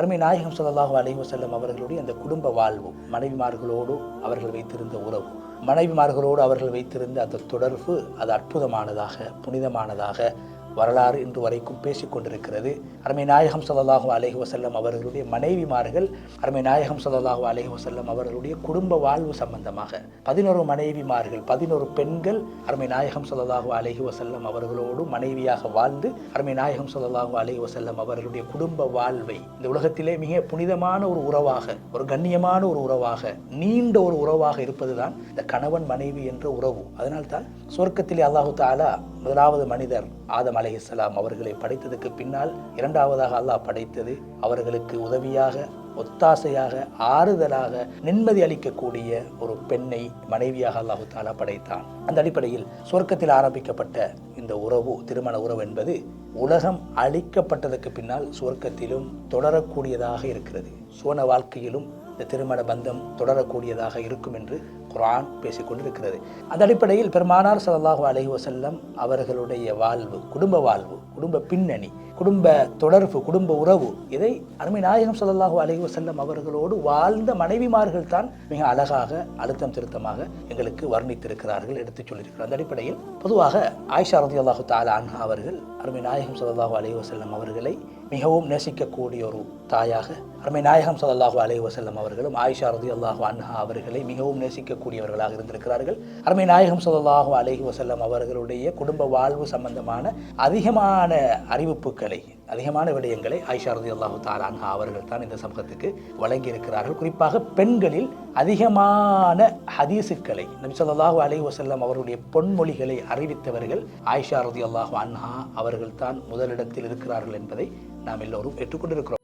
அருமை நாயகம் ஸல்லல்லாஹு அலைஹி செல்லும் அவர்களுடைய அந்த குடும்ப வாழ்வு மனைவிமார்களோடு அவர்கள் வைத்திருந்த உறவு மனைவிமார்களோடு அவர்கள் வைத்திருந்த அந்த தொடர்பு அது அற்புதமானதாக புனிதமானதாக வரலாறு இன்று வரைக்கும் பேசிக்கொண்டிருக்கிறது அருமை நாயகம் சல்லாஹூ அலஹி வசல்லம் அவர்களுடைய மனைவிமார்கள் அருமை நாயகம் சல்லாஹூ அலஹி வசல்லம் அவர்களுடைய குடும்ப வாழ்வு சம்பந்தமாக பதினோரு மனைவிமார்கள் பதினோரு பெண்கள் அருமை நாயகம் சல்லாஹூ அலஹி வசல்லம் அவர்களோடு மனைவியாக வாழ்ந்து அருமை நாயகம் சல்லாஹூ அலஹி வசல்லம் அவர்களுடைய குடும்ப வாழ்வை இந்த உலகத்திலே மிக புனிதமான ஒரு உறவாக ஒரு கண்ணியமான ஒரு உறவாக நீண்ட ஒரு உறவாக இருப்பதுதான் இந்த கணவன் மனைவி என்ற உறவு. அதனால்தான் சொர்க்கத்திலே அல்லாஹு தாலா முதலாவது மனிதர் ஆதம் அலைஹிஸ்ஸலாம் அவர்களை படைத்ததுக்கு பின்னால் இரண்டாவதாக அல்லாஹ் படைத்தது அவர்களுக்கு உதவியாக ஒத்தாசையாக ஆறுதலாக நிம்மதி அளிக்கக்கூடிய ஒரு பெண்ணை மனைவியாக அல்லாஹு தாலா படைத்தான். அந்த அடிப்படையில் சொர்க்கத்தில் ஆரம்பிக்கப்பட்ட இந்த உறவு திருமண உறவு என்பது உலகம் அழிக்கப்பட்டதற்கு பின்னால் சுவர்க்கத்திலும் தொடரக்கூடியதாக இருக்கிறது. சோன வாழ்க்கையிலும் இந்த திருமண பந்தம் தொடரக்கூடியதாக இருக்கும் என்று குரான் பேசிக் கொண்டிருக்கிறது அந்த அடிப்படையில் பெருமானார் ஸல்லல்லாஹு அலஹி வசல்லம் அவர்களுடைய வாழ்வு குடும்ப வாழ்வு குடும்ப பின்னணி குடும்ப தொடர்பு குடும்ப உறவு இதை அருமை நாயகம் ஸல்லல்லாஹு அலஹி வசல்லம் அவர்களோடு வாழ்ந்த மனைவிமார்கள் தான் மிக அழகாக அழுத்தம் திருத்தமாக எங்களுக்கு வர்ணித்திருக்கிறார்கள் எடுத்துச் சொல்லியிருக்கிறார். அந்த அடிப்படையில் பொதுவாக ஆயிஷா ரதியல்லாஹு தாலா அன்ஹா அவர்கள் அருமை நாயகம் ஸல்லல்லாஹு அலஹி வசல்லம் அவர்களை மிகவும் நேசிக்கக்கூடிய ஒரு தாயாக அருமை நாயகம் ஸல்லல்லாஹு அலைஹி வசல்லம் அவர்களும் ஆயிஷா ரதியல்லாஹு அன்ஹா அவர்களை மிகவும் நேசிக்கக்கூடியவர்களாக இருந்திருக்கிறார்கள். அருமை நாயகம் ஸல்லல்லாஹு அலைஹி வசல்லம் அவர்களுடைய குடும்ப வாழ்வு சம்பந்தமான அதிகமான அறிவிப்புகளை அதிகமான விடயங்களை ஆயிஷா ரதி அல்லாஹு அன்ஹா அவர்கள் தான் இந்த சமூகத்துக்கு வழங்கி இருக்கிறார்கள் குறிப்பாக பெண்களில் அதிகமான ஹதீசுக்களை நபி அலை அலைஹி வஸல்லம் அவருடைய பொன்மொழிகளை அறிவித்தவர்கள் ஆயிஷா ரதியல்லாஹு அன்ஹா அவர்கள் தான் முதலிடத்தில் இருக்கிறார்கள் என்பதை நாம் எல்லோரும் ஏற்றுக்கொண்டிருக்கிறோம்.